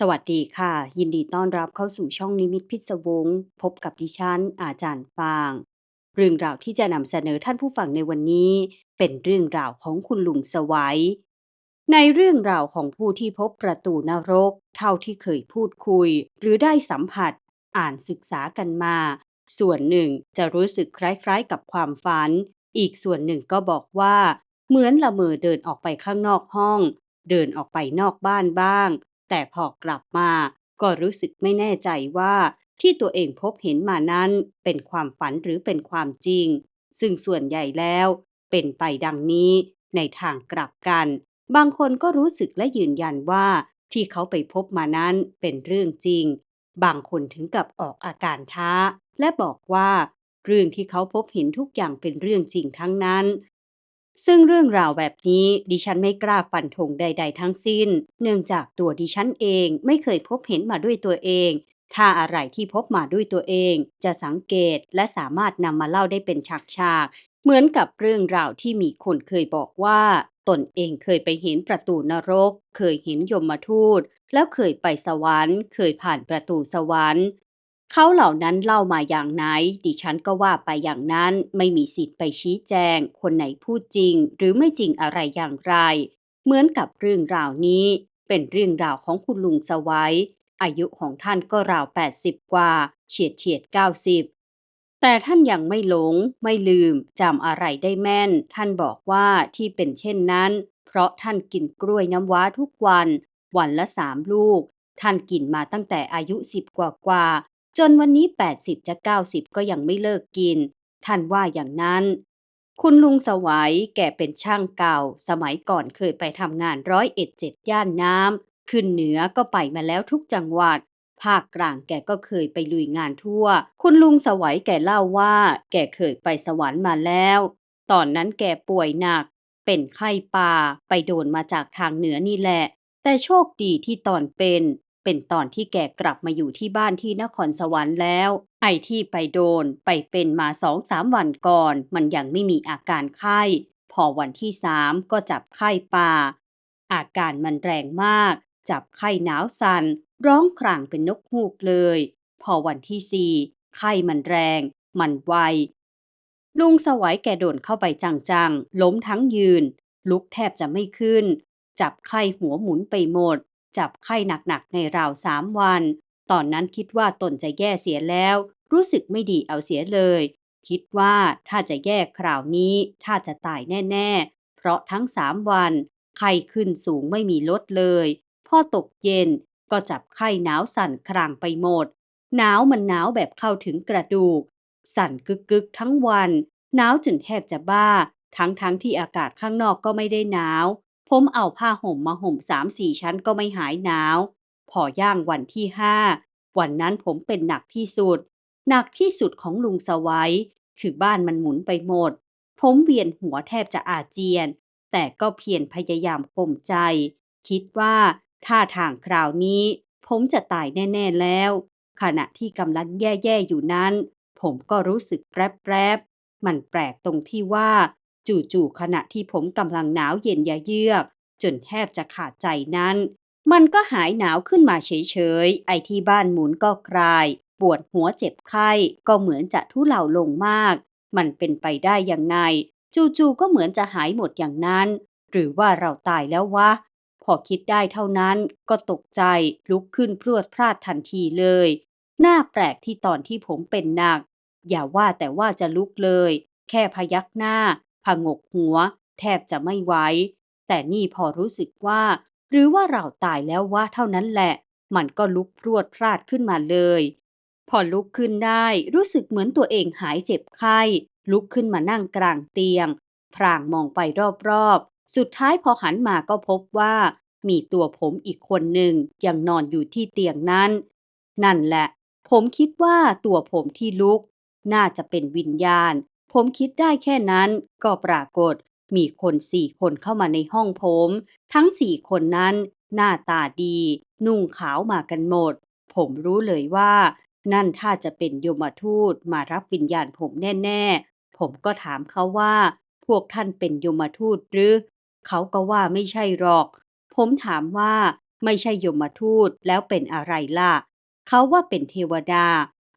สวัสดีค่ะ ยินดีต้อนรับเข้าสู่ช่องนิมิตพิศวง พบกับดิฉัน อาจารย์ฟาง เรื่องราวที่จะนำเสนอท่านผู้ฟังในวันนี้ เป็นเรื่องราวของคุณลุงสวัย ในเรื่องราวของผู้ที่พบประตูนรก เท่าที่เคยพูดคุย หรือได้สัมผัส อ่านศึกษากันมา ส่วนหนึ่งจะรู้สึกคล้ายๆ กับความฝัน อีกส่วนหนึ่งก็บอกว่า เหมือนละเมอเดินออกไปข้างนอกห้อง เดินออกไปนอกบ้านบ้าง แต่พอกลับมาก็รู้สึกไม่แน่ใจว่าที่ตัวเองพบเห็นมานั้นเป็นความฝันหรือเป็นความจริง ซึ่งส่วนใหญ่แล้วเป็นไปดังนี้ในทางกลับกัน บางคนก็รู้สึกและยืนยันว่าที่เขาไปพบมานั้นเป็นเรื่องจริง บางคนถึงกับออกอาการท้า และบอกว่า เรื่องที่เขาพบเห็นทุกอย่างเป็นเรื่องจริงทั้งนั้น ซึ่งเรื่องราวแบบนี้ดิฉันไม่กล้าฟันธงใด ๆ ทั้งสิ้น เนื่องจากตัวดิฉันเองไม่เคยพบเห็นมาด้วยตัวเอง ถ้าอะไรที่พบมาด้วยตัวเอง จะสังเกตและสามารถนำมาเล่าได้เป็นฉากๆ เหมือนกับเรื่องราวที่มีคนเคยบอกว่า ตนเองเคยไปเห็นประตูนรก เคยเห็นยมทูต แล้วเคยไปสวรรค์ เคยผ่านประตูสวรรค์ เขาเหล่านั้นเล่ามาอย่างไหน ดิฉันก็ว่าไปอย่างนั้น ไม่มีสิทธิ์ไปชี้แจง คนไหนพูดจริง หรือไม่จริงอะไรอย่างไร เหมือนกับเรื่องราวนี้ เป็นเรื่องราวของคุณลุงสวัย อายุของท่านก็ราว 80 กว่า เฉียดเฉียด 90 แต่ท่านยังไม่หลง ไม่ลืมจำอะไรได้แม่น ท่านบอกว่าที่เป็นเช่นนั้น เพราะท่านกินกล้วยน้ำว้าทุกวัน วันละสามลูก ท่านกินมาตั้งแต่อายุ10กว่ากว่า จนวันนี้ 80 จะ 90 ก็ยังไม่เลิกกิน ท่านว่าอย่างนั้น คุณลุงสวัยแกเป็นช่างเก่า สมัยก่อนเคยไปทำงานร้อยเอ็ดเจ็ดย่านน้ำขึ้นเหนือก็ไปมาแล้วทุกจังหวัด ภาคกลางแกก็เคยไปลุยงานทั่ว คุณลุงสวัยแกเล่าว่า แกเคยไปสวรรค์มาแล้ว ตอนนั้นแกป่วยหนัก เป็นไข้ป่าไปโดนมาจากทางเหนือนี่แหละ แต่โชคดีที่ตอนเป็น เป็นตอนที่แกกลับมาอยู่ที่บ้านที่นครสวรรค์แล้ว ไอที่ไปโดนไปเป็นมาสองสามวันก่อน มันยังไม่มีอาการไข้ พอวันที่สามก็จับไข้ป่า อาการมันแรงมาก จับไข้หนาวสัน่น ร้องครางเป็นนกฮูกเลย พอวันที่สี่ไข้มันแรง มันไว ลุงสวัยแกโดนเข้าไปจังๆ ล้มทั้งยืน ลุกแทบจะไม่ขึ้น จับไข้หัวหมุนไปหมด จับไข้หนักๆ ในราวสามวัน ตอนนั้นคิดว่าตนจะแย่เสียแล้ว รู้สึกไม่ดีเอาเสียเลย คิดว่าถ้าจะแย่คราวนี้ ถ้าจะตายแน่ ๆ เพราะทั้งสามวันไข้ขึ้นสูงไม่มีลดเลย พอตกเย็นก็จับไข้หนาวสั่นครางไปหมด หนาวมันหนาวแบบเข้าถึงกระดูก สั่นกึกๆทั้งวัน หนาวจนแทบจะบ้า ทั้งๆทที่อากาศข้างนอกก็ไม่ได้หนาว ผมเอาผ้าห่มมาห่มสามสี่ชั้นก็ไม่หายหนาว พอย่างวันที่ห้าวันนั้นผมเป็นหนักที่สุด หนักที่สุดของลุงสวัย คือบ้านมันหมุนไปหมด ผมเวียนหัวแทบจะอาเจียน แต่ก็เพียรพยายามข่มใจ คิดว่าท่าทางคราวนี้ ผมจะตายแน่ ๆแล้ว ขณะที่กำลังแย่ ๆ อยู่นั้น ผมก็รู้สึกแปรบๆมันแปลกตรงที่ว่า จู่ๆขณะที่ผมกำลังหนาวเย็นยะเยือก จนแทบจะขาดใจนั้น มันก็หายหนาวขึ้นมาเฉยๆ ไอที่บ้านหมุนก็คลาย ปวดหัวเจ็บไข้ก็เหมือนจะทุเลาลงมาก มันเป็นไปได้ยังไงจู่ๆก็เหมือนจะหายหมดอย่างนั้น หรือว่าเราตายแล้ววะ พอคิดได้เท่านั้นก็ตกใจลุกขึ้นพรวดพลาดทันทีเลยน่าแปลกที่ตอนที่ผมเป็นหนัก อย่าว่าแต่ว่าจะลุกเลย แค่พยักหน้า ผงกหัว แทบจะไม่ไหวแต่นี่พอรู้สึกว่า หรือว่าเราตายแล้วว่าเท่านั้นแหละ มันก็ลุกพรวดพลาดขึ้นมาเลย พอลุกขึ้นได้รู้สึกเหมือนตัวเองหายเจ็บไข้ ลุกขึ้นมานั่งกลางเตียง พรางมองไปรอบๆ สุดท้ายพอหันมาก็พบว่า มีตัวผมอีกคนหนึ่งยังนอนอยู่ที่เตียงนั้น นั่นแหละ ผมคิดว่าตัวผมที่ลุก น่าจะเป็นวิญญาณ ผมคิดได้แค่นั้น ก็ปรากฏ มีคนสี่คนเข้ามาในห้องผม ทั้งสี่คนนั้น หน้าตาดี นุ่งขาวมากันหมด ผมรู้เลยว่า นั่นถ้าจะเป็นยมทูตมารับวิญญาณผมแน่ ๆ ผมก็ถามเขาว่า พวกท่านเป็นยมทูตหรือ เขาก็ว่าไม่ใช่หรอก ผมถามว่า ไม่ใช่ยมทูตแล้วเป็นอะไรล่ะ เขาว่าเป็นเทวดา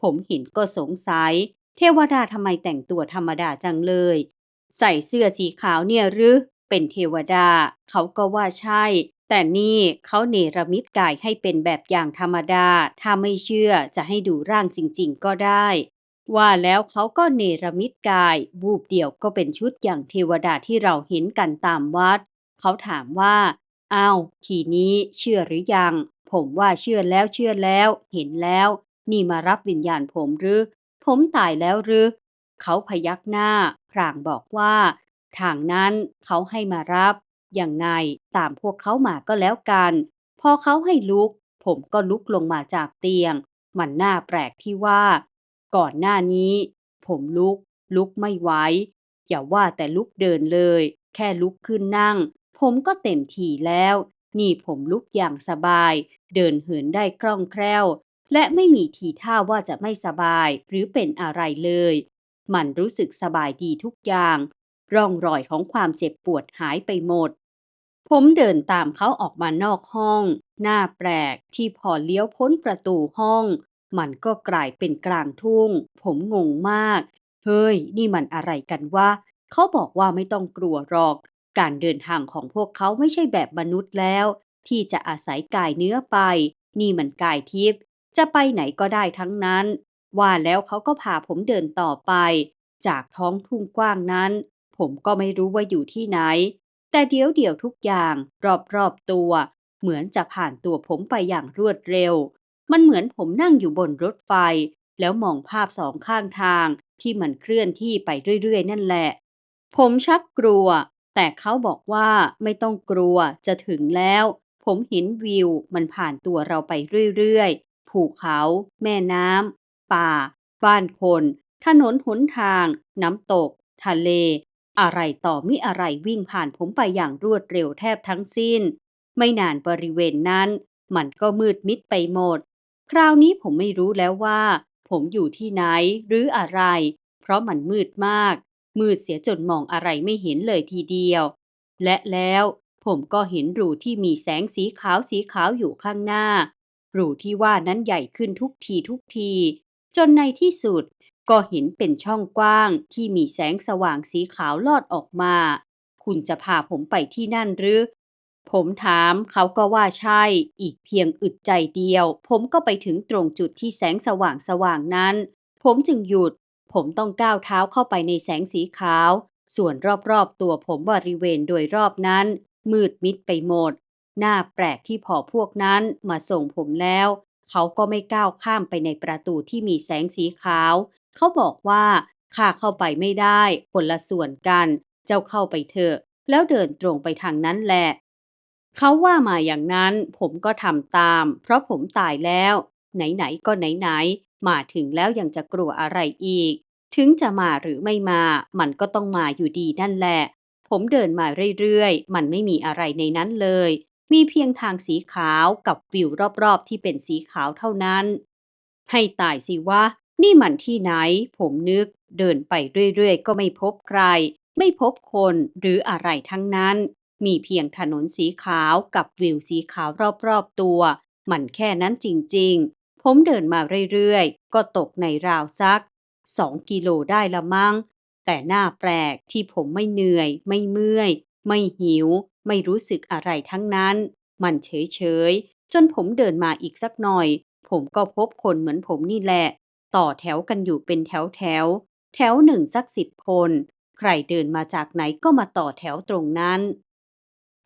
ผมเห็นก็สงสัย เทวดาทำไมแต่งตัวธรรมดาจังเลย ใส่เสื้อสีขาวเนี่ยหรือ เป็นเทวดา เขาก็ว่าใช่ แต่นี่เขาเนรมิตกายให้เป็นแบบอย่างธรรมดา ถ้าไม่เชื่อจะให้ดูร่างจริง ๆ ก็ได้ ว่าแล้วเขาก็เนรมิตกายวูบเดียวก็เป็นชุดอย่างเทวดาที่เราเห็นกันตามวัด เขาถามว่าอ้าวทีนี้เชื่อหรือยัง ผมว่าเชื่อแล้วเชื่อแล้ว เห็นแล้ว นี่มารับวิญญาณผมหรือ ผมตายแล้วหรือ เขาพยักหน้า พรางบอกว่า ทางนั้นเขาให้มารับยังไงตามพวกเขามาก็แล้วกัน พอเขาให้ลุก ผมก็ลุกลงมาจากเตียง มันน่าแปลกที่ว่า ก่อนหน้านี้ ผมลุก ลุกไม่ไหว อย่าว่าแต่ลุกเดินเลย แค่ลุกขึ้นนั่ง ผมก็เต็มทีแล้ว นี่ผมลุกอย่างสบาย เดินเหินได้คล่องแคล่ว และไม่มีทีท่าว่าจะไม่สบายหรือเป็นอะไรเลย มันรู้สึกสบายดีทุกอย่าง ร่องรอยของความเจ็บปวดหายไปหมด ผมเดินตามเขาออกมานอกห้อง หน้าแปลกที่พอเลี้ยวพ้นประตูห้อง มันก็กลายเป็นกลางทุ่ง ผมงงมาก เฮ้ย นี่มันอะไรกันวะเขาบอกว่าไม่ต้องกลัวหรอก การเดินทางของพวกเขาไม่ใช่แบบมนุษย์แล้ว ที่จะอาศัยกายเนื้อไป นี่มันกายทิพย์ จะไปไหนก็ได้ทั้งนั้น ว่าแล้วเขาก็พาผมเดินต่อไป จากท้องทุ่งกว้างนั้น ผมก็ไม่รู้ว่าอยู่ที่ไหน แต่เดี๋ยวเดี๋ยวทุกอย่าง รอบๆตัว เหมือนจะผ่านตัวผมไปอย่างรวดเร็ว มันเหมือนผมนั่งอยู่บนรถไฟ แล้วมองภาพสองข้างทางที่มันเคลื่อนที่ไปเรื่อยๆ นั่นแหละ ผมชักกลัว แต่เขาบอกว่าไม่ต้องกลัวจะถึงแล้ว ผมเห็นวิวมันผ่านตัวเราไปเรื่อยๆ ภูเขา แม่น้ำ ป่า บ้านคน ถนนหนทาง น้ำตก ทะเล อะไรต่อมิอะไรวิ่งผ่านผมไปอย่างรวดเร็วแทบทั้งสิ้น ไม่นานบริเวณนั้น มันก็มืดมิดไปหมด คราวนี้ผมไม่รู้แล้วว่า ผมอยู่ที่ไหนหรืออะไร เพราะมันมืดมาก มืดเสียจนมองอะไรไม่เห็นเลยทีเดียว และแล้วผมก็เห็นรูที่มีแสงสีขาวสีขาวอยู่ข้างหน้า รูที่ว่านั้นใหญ่ขึ้นทุกทีทุกที จนในที่สุดก็เห็นเป็นช่องกว้างที่มีแสงสว่างสีขาวลอดออกมา คุณจะพาผมไปที่นั่นหรือ ผมถามเขาก็ว่าใช่ อีกเพียงอึดใจเดียว ผมก็ไปถึงตรงจุดที่แสงสว่างสว่างนั้น ผมจึงหยุด ผมต้องก้าวเท้าเข้าไปในแสงสีขาว ส่วนรอบๆตัวผมบริเวณโดยรอบนั้น มืดมิดไปหมด น่าแปลกที่พอพวกนั้นมาส่งผมแล้ว เขาก็ไม่ก้าวข้ามไปในประตูที่มีแสงสีขาว เขาบอกว่าข้าเข้าไปไม่ได้คนละส่วนกัน เจ้าเข้าไปเถอะ แล้วเดินตรงไปทางนั้นแหละ เขาว่ามาอย่างนั้นผมก็ทำตาม เพราะผมตายแล้ว ไหนๆก็ไหนๆมาถึงแล้วยังจะกลัวอะไรอีก ถึงจะมาหรือไม่มา มันก็ต้องมาอยู่ดีนั่นแหละ ผมเดินมาเรื่อยๆ มันไม่มีอะไรในนั้นเลย มีเพียงทางสีขาวกับวิวรอบๆที่เป็นสีขาวเท่านั้น ให้ตายสิวะ นี่มันที่ไหน ผมนึก เดินไปเรื่อยๆ ก็ไม่พบใคร ไม่พบคนหรืออะไรทั้งนั้น มีเพียงถนนสีขาวกับวิวสีขาวรอบๆตัว มันแค่นั้นจริงๆ ผมเดินมาเรื่อยๆ ก็ตกในราวสักสองกิโลได้ละมั้งแต่หน่าแปลกที่ผมไม่เหนื่อย ไม่เมื่อย ไม่หิว ไม่รู้สึกอะไรทั้งนั้น มันเฉยๆจนผมเดินมาอีกสักหน่อย ผมก็พบคนเหมือนผมนี่แหละ ต่อแถวกันอยู่เป็นแถวแถว แถวหนึ่งสักสิบคน ใครเดินมาจากไหนก็มาต่อแถวตรงนั้น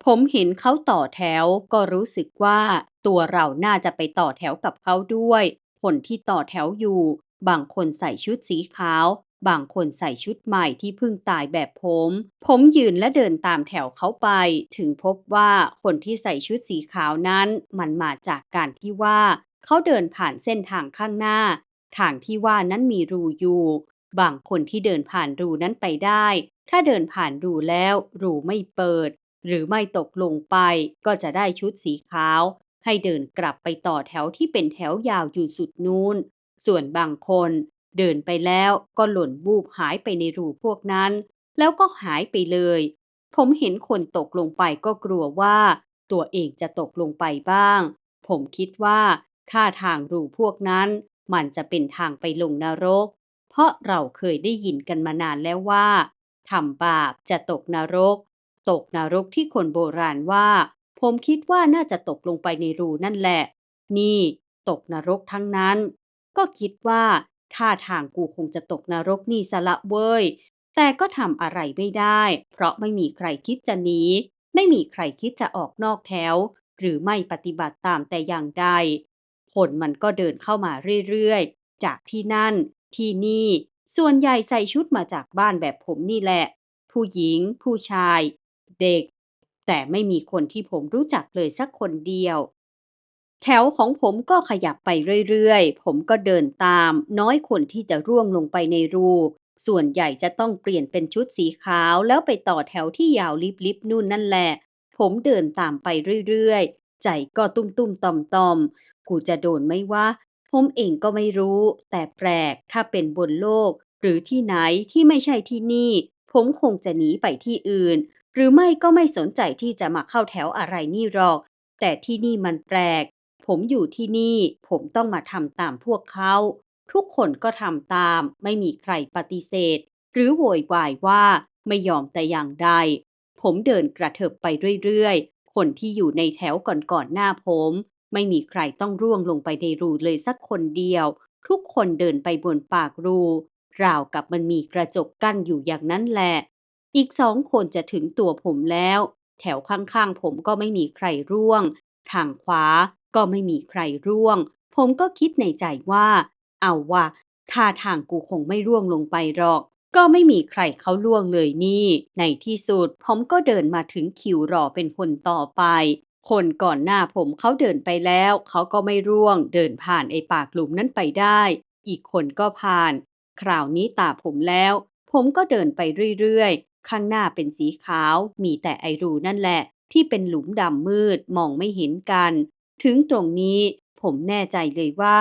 ผมเห็นเขาต่อแถวก็รู้สึกว่า ตัวเราน่าจะไปต่อแถวกับเขาด้วย คนที่ต่อแถวอยู่ บางคนใส่ชุดสีขาว บางคนใส่ชุดใหม่ที่เพิ่งตายแบบผม ผมยืนและเดินตามแถวเขาไป ถึงพบว่าคนที่ใส่ชุดสีขาวนั้น มันมาจากการที่ว่า เขาเดินผ่านเส้นทางข้างหน้า ทางที่ว่านั้นมีรูอยู่ บางคนที่เดินผ่านรูนั้นไปได้ ถ้าเดินผ่านรูแล้วรูไม่เปิด หรือไม่ตกลงไป ก็จะได้ชุดสีขาว ให้เดินกลับไปต่อแถวที่เป็นแถวยาวอยู่สุดนู้นส่วนบางคน เดินไปแล้วก็หล่นวูบหายไปในรูพวกนั้น แล้วก็หายไปเลย ผมเห็นคนตกลงไปก็กลัวว่า ตัวเองจะตกลงไปบ้าง ผมคิดว่าถ้าทางรูพวกนั้น มันจะเป็นทางไปลงนรก เพราะเราเคยได้ยินกันมานานแล้วว่าทำบาปจะตกนรก ตกนรกที่คนโบราณว่า ผมคิดว่าน่าจะตกลงไปในรูนั่นแหละ นี่ ตกนรกทั้งนั้น ก็คิดว่า ท่าทางกูคงจะตกนรกนี่สละเว้ย แต่ก็ทำอะไรไม่ได้ เพราะไม่มีใครคิดจะหนี ไม่มีใครคิดจะออกนอกแถว หรือไม่ปฏิบัติตามแต่อย่างใดคนมันก็เดินเข้ามาเรื่อยๆ จากที่นั่น ที่นี่ ส่วนใหญ่ใส่ชุดมาจากบ้านแบบผมนี่แหละ ผู้หญิง ผู้ชาย เด็ก แต่ไม่มีคนที่ผมรู้จักเลยสักคนเดียว แถวของผมก็ขยับไปเรื่อยๆ ผมก็เดินตาม น้อยคนที่จะร่วงลงไปในรู ส่วนใหญ่จะต้องเปลี่ยนเป็นชุดสีขาวแล้วไปต่อแถวที่ยาวลิบๆนู่นนั่นแหละ ผมเดินตามไปเรื่อยๆ ใจก็ตุ้มๆต่อมกูจะโดนไหมวะผมเองก็ไม่รู้ แต่แปลกถ้าเป็นบนโลก หรือที่ไหนที่ไม่ใช่ที่นี่ ผมคงจะหนีไปที่อื่น หรือไม่ก็ไม่สนใจที่จะมาเข้าแถวอะไรนี่หรอก แต่ที่นี่มันแปลก ผมอยู่ที่นี่ ผมต้องมาทำตามพวกเขา ทุกคนก็ทำตาม ไม่มีใครปฏิเสธ หรือโวยวายว่าไม่ยอมแต่อย่างใด ผมเดินกระเถิบไปเรื่อยๆ คนที่อยู่ในแถวก่อนๆหน้าผม ไม่มีใครต้องร่วงลงไปในรูเลยสักคนเดียว ทุกคนเดินไปบนปากรู ราวกับมันมีกระจกกั้นอยู่อย่างนั้นแหละ อีกสองคนจะถึงตัวผมแล้ว แถวข้างๆผมก็ไม่มีใครร่วง ทางขวาก็ไม่มีใครร่วง ผมก็คิดในใจว่า เอาว่ะท่าทางกูคงไม่ร่วงลงไปหรอก ก็ไม่มีใครเขาล่วงเลยนี่ ในที่สุดผมก็เดินมาถึงคิวรอเป็นคนต่อไป คนก่อนหน้าผมเขาเดินไปแล้ว เขาก็ไม่ร่วง เดินผ่านไอ้ปากหลุมนั้นไปได้ อีกคนก็ผ่าน คราวนี้ตาผมแล้ว ผมก็เดินไปเรื่อยๆ ข้างหน้าเป็นสีขาว มีแต่ไอรูนั่นแหละ ที่เป็นหลุมดำมืดมองไม่เห็นกัน ถึงตรงนี้ผมแน่ใจเลยว่า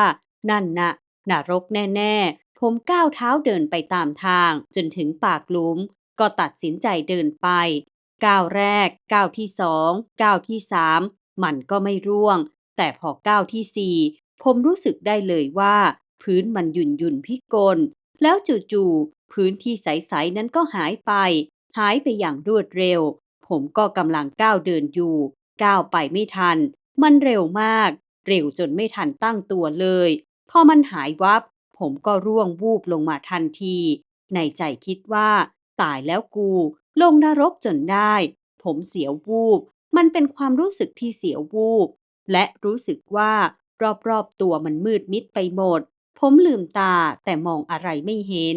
นั่นนะนรกแน่ๆ ผมก้าวเท้าเดินไปตามทาง จนถึงปากหลุม ก็ตัดสินใจเดินไป ก้าวแรก ก้าวที่สองก้าวที่สามมันก็ไม่ร่วง แต่พอก้าวที่สี่ผมรู้สึกได้เลยว่า พื้นมันหยุ่นหยุ่นพิกล แล้วจู่ๆพื้นที่ใสๆนั้นก็หายไป หายไปอย่างรวดเร็ว ผมก็กำลังก้าวเดินอยู่ ก้าวไปไม่ทัน มันเร็วมาก เร็วจนไม่ทันตั้งตัวเลย พอมันหายวับ ผมก็ร่วงวูบลงมาทันที ในใจคิดว่า ตายแล้วกู ลงนรกจนได้ ผมเสียววูบ มันเป็นความรู้สึกที่เสียววูบ และรู้สึกว่ารอบๆตัวมันมืดมิดไปหมด ผมลืมตาแต่มองอะไรไม่เห็น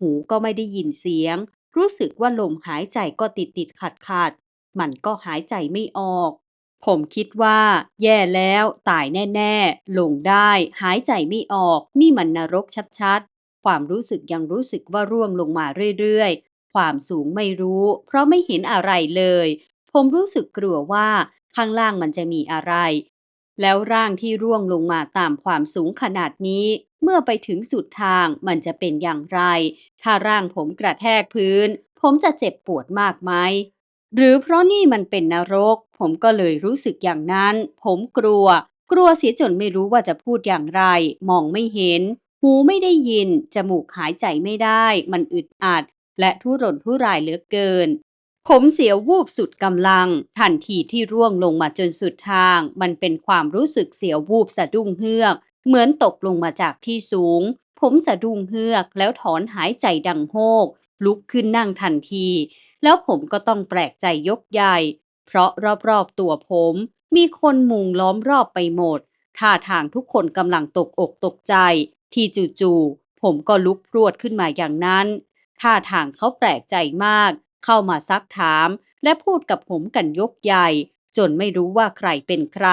หูก็ไม่ได้ยินเสียง รู้สึกว่าลมหายใจก็ติดติดขัดขัด มันก็หายใจไม่ออก ผมคิดว่า แย่แล้วตายแน่ ๆ ลงได้ หายใจไม่ออก นี่มันนรกชัดๆ ความรู้สึกยังรู้สึกว่าร่วงลงมาเรื่อยๆ ความสูงไม่รู้ เพราะไม่เห็นอะไรเลย ผมรู้สึกกลัวว่า ข้างล่างมันจะมีอะไร แล้วร่างที่ร่วงลงมาตามความสูงขนาดนี้ เมื่อไปถึงสุดทางมันจะเป็นอย่างไร ถ้าร่างผมกระแทกพื้น ผมจะเจ็บปวดมากไหม หรือเพราะนี่มันเป็นนรก ผมก็เลยรู้สึกอย่างนั้น ผมกลัว กลัวเสียจนไม่รู้ว่าจะพูดอย่างไร มองไม่เห็น หูไม่ได้ยิน จมูกหายใจไม่ได้ มันอึดอัด และทุรนทุรายเหลือเกินผมเสียวูบสุดกำลัง ทันทีที่ร่วงลงมาจนสุดทาง มันเป็นความรู้สึกเสียวูบสะดุ้งเฮือก เหมือนตกลงมาจากที่สูง ผมสะดุ้งเฮือกแล้วถอนหายใจดังโฮก ลุกขึ้นนั่งทันที แล้วผมก็ต้องแปลกใจยกใหญ่ เพราะรอบๆตัวผม มีคนมุงล้อมรอบไปหมด ท่าทางทุกคนกำลังตกอกตกใจ ที่จู่ๆผมก็ลุกพรวดขึ้นมาอย่างนั้น ท่าทางเขาแปลกใจมาก เข้ามาซักถามและพูดกับผมกันยกใหญ่ จนไม่รู้ว่าใครเป็นใคร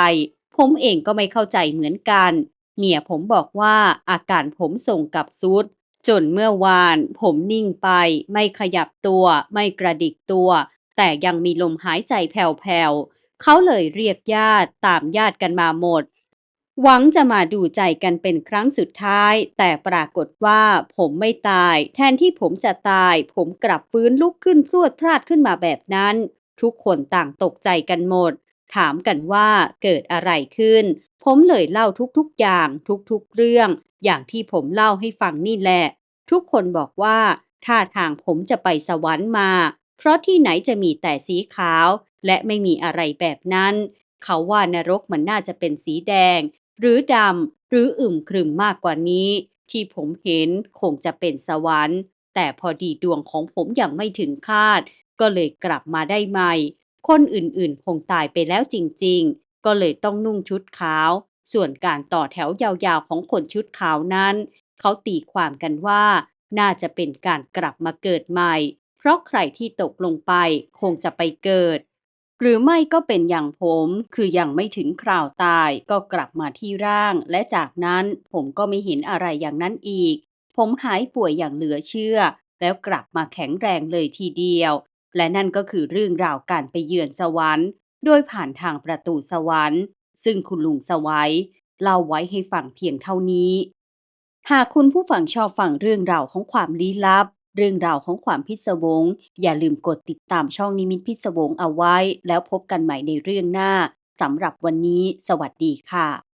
ผมเองก็ไม่เข้าใจเหมือนกัน เมียผมบอกว่าอาการผมส่งกับซุด จนเมื่อวาน ผมนิ่งไป ไม่ขยับตัว ไม่กระดิกตัว แต่ยังมีลมหายใจแผ่วๆเขาเลยเรียกญาติตามญาติกันมาหมด หวังจะมาดูใจกันเป็นครั้งสุดท้าย แต่ปรากฏว่าผมไม่ตาย แทนที่ผมจะตาย ผมกลับฟื้นลุกขึ้นพรวดพลาดขึ้นมาแบบนั้น ทุกคนต่างตกใจกันหมด ถามกันว่าเกิดอะไรขึ้น ผมเลยเล่าทุกๆอย่างทุกๆเรื่อง อย่างที่ผมเล่าให้ฟังนี่แหละ ทุกคนบอกว่าท่าทางผมจะไปสวรรค์มา เพราะที่ไหนจะมีแต่สีขาว และไม่มีอะไรแบบนั้น เขาว่านรกมันน่าจะเป็นสีแดง หรือดำหรืออึมครึมมากกว่านี้ ที่ผมเห็นคงจะเป็นสวรรค์ แต่พอดีดวงของผมยังไม่ถึงคาด ก็เลยกลับมาได้ใหม่ คนอื่นๆ คงตายไปแล้วจริงๆ ก็เลยต้องนุ่งชุดขาว ส่วนการต่อแถวยาวๆของคนชุดขาวนั้น เขาตีความกันว่า น่าจะเป็นการกลับมาเกิดใหม่ เพราะใครที่ตกลงไปคงจะไปเกิด หรือไม่ก็เป็นอย่างผม คือยังไม่ถึงคราวตายก็กลับมาที่ร่าง และจากนั้นผมก็ไม่เห็นอะไรอย่างนั้นอีก ผมหายป่วยอย่างเหลือเชื่อ แล้วกลับมาแข็งแรงเลยทีเดียว และนั่นก็คือเรื่องราวการไปเยือนสวรรค์ โดยผ่านทางประตูสวรรค์ ซึ่งคุณลุงสวัยเล่าไว้ให้ฟังเพียงเท่านี้ หากคุณผู้ฟังชอบฟังเรื่องราวของความลี้ลับ เรื่องราวของความพิศวง อย่าลืมกดติดตามช่องนิมิตพิศวงเอาไว้ แล้วพบกันใหม่ในเรื่องหน้าสำหรับวันนี้ สวัสดีค่ะ